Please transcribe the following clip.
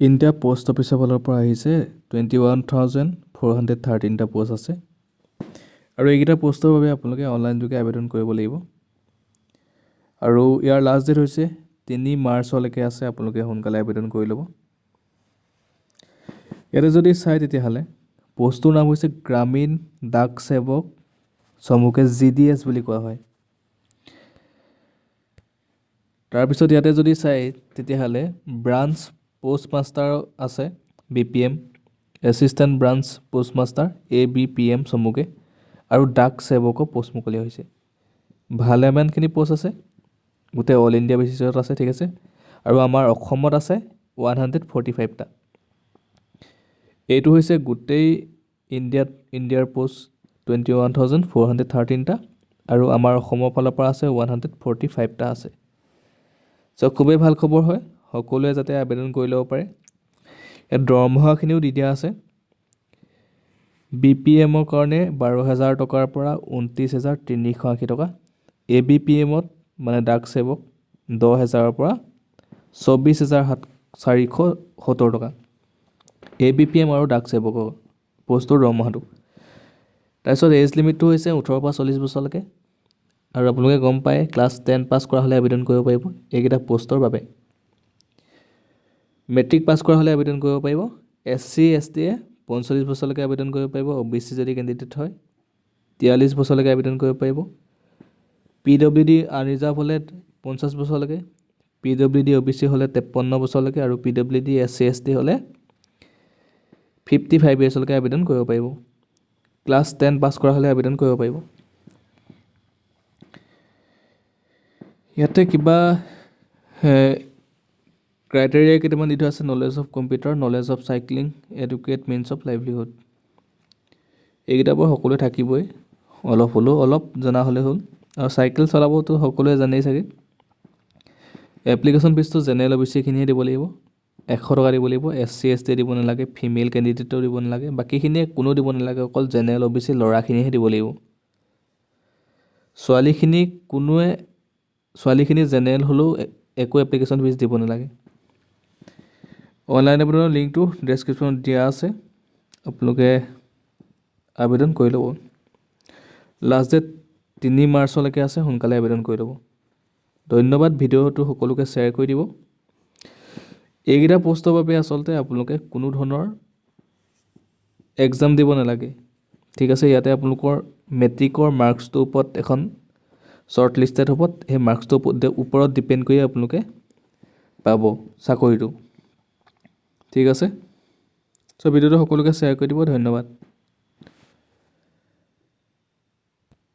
India post অফিচৰ ফালৰ পৰা আহিছে twenty one thousand four hundred থাৰ্টিনটা post আছে। আৰু এইকেইটা প'ষ্টৰ বাবে আপোনালোকে অনলাইন যোগে আবেদন কৰিব লাগিব। আৰু ইয়াৰ লাষ্ট ডেট হৈছে তিনি মাৰ্চলৈকে আছে, আপোনালোকে সোনকালে আবেদন কৰি ল'ব। ইয়াতে যদি চাই তেতিয়াহ'লে প'ষ্টটোৰ নাম হৈছে গ্ৰামীণ ডাক সেৱক চমুকে জি ডি এছ বুলি কোৱা হয়। তাৰপিছত ইয়াতে যদি চাই তেতিয়াহ'লে ব্ৰাঞ্চ প'ষ্ট মাষ্টাৰ আছে, B P M assistant branch post master A, B, P M চমুকে, আৰু ডাক সেৱকো প'ষ্ট মুকলি হৈছে। ভালেমানখিনি প'ষ্ট আছে, গোটেই অল ইণ্ডিয়া বেচিছত আছে, ঠিক আছে? আৰু আমাৰ অসমত আছে ওৱান হাণ্ড্ৰেড ফৰ্টি ফাইভটা এইটো হৈছে গোটেই ইণ্ডিয়াত ইণ্ডিয়াৰ post twenty one thousand four hundred থাৰ্টিনটা আৰু আমাৰ অসমৰ ফালৰ পৰা আছে ওৱান হাণ্ড্ৰেড ফৰ্টি ফাইভটা আছে। চ' খুবেই ভালো খবৰ হয়। সকলোৱে যাতে আবেদন কৰি ল'ব পাৰে। ইয়াত দৰমহাখিনিও দি দিয়া আছে। বি পি এমৰ কাৰণে বাৰ হেজাৰ টকাৰ পৰা ঊনত্ৰিছ হেজাৰ তিনিশ আশী টকা। এ বি পি এমত মানে ডাক সেৱক দহ হেজাৰৰ পৰা চৌব্বিছ হেজাৰ সাত চাৰিশ সত্তৰ টকা। এ বি পি এম আৰু ডাক সেৱকৰ প'ষ্টৰ দৰমহাটো তাৰপিছত এজ লিমিটটো হৈছে ওঠৰৰ পৰা চল্লিছ বছৰলৈকে। আৰু আপোনালোকে গম পায় ক্লাছ টেন পাছ কৰা হ'লে আবেদন কৰিব পাৰিব। এইকেইটা প'ষ্টৰ বাবে। মেট্ৰিক পাছ কৰা হ'লে আবেদন কৰিব পাৰিব। এছ চি, এছ টিয়ে পঞ্চল্লিছ বছৰলৈকে আবেদন কৰিব পাৰিব। অ' বি চি যদি কেণ্ডিডেট হয়, তিয়াল্লিছ বছৰলৈকে আবেদন কৰিব পাৰিব। পি ডব্লিউ ডি আনৰিজাৰ্ভ হ'লে পঞ্চাছ বছৰলৈকে, P W D, O' B C হ'লে তেপন্ন বছৰলৈকে আৰু P W D, S C, S T হ'লে ফিফটি ফাইভ ইয়েৰ্ছলৈকে আবেদন কৰিব পাৰিব। ক্লাছ টেন পাছ কৰা হ'লে আবেদন কৰিব পাৰিব। ইয়াতে কিবা ক্ৰাইটেৰিয়া কেইটামান দি থোৱা আছে? Knowledge of computer knowledge of cycling educate means of livelihood এইকেইটা বাৰু সকলোৱে থাকিবই। অলপ হ'লেও অলপ জনা হ'লে হ'ল। আৰু চাইকেল চলাবতো সকলোৱে জানেই চাগে। এপ্লিকেশ্যন ফিজটো জেনেৰেল অ' বি চিখিনিয়ে দিব লাগিব। এশ টকা দিব লাগিব। এছ চি এছ টি দিব নালাগে। ফিমেল কেণ্ডিডেটেও দিব নালাগে। বাকীখিনিয়ে কোনো দিব নালাগে। অকল জেনেৰেল অ' বি চি ল'ৰাখিনিহে দিব লাগিব। ছোৱালীখিনি কোনোৱে ছোৱালীখিনি জেনেৰেল হ'লেও একো এপ্লিকেশ্যন ফিজ দিব নালাগে। অনলাইন আবেদনৰ লিংকটো ডেছক্ৰিপশ্যনত দিয়া আছে। আপোনালোকে আবেদন কৰি ল'ব। লাষ্ট ডেট তিনি মাৰ্চলৈকে আছে সোনকালে আবেদন কৰি ল'ব। ধন্যবাদ ভিডিঅ'টো সকলোকে শ্বেয়াৰ কৰি দিব। এইকেইটা পষ্টৰ বাবে আচলতে আপোনালোকে কোনো ধৰণৰ এক্সাম দিব নালাগে। ঠিক আছে ইয়াতে আপোনালোকৰ মেট্ৰিকৰ মাৰ্কছটোৰ ওপৰত এখন শ্বৰ্ট লিষ্টেড হ'ব। সেই মাৰ্কছটোৰ ওপৰত ডিপেণ্ড কৰি আপোনালোকে পাব চাকৰিটো। ঠিক আছে? চ' ভিডিঅ'টো সকলোকে শ্বেয়াৰ কৰি দিব ধন্যবাদ।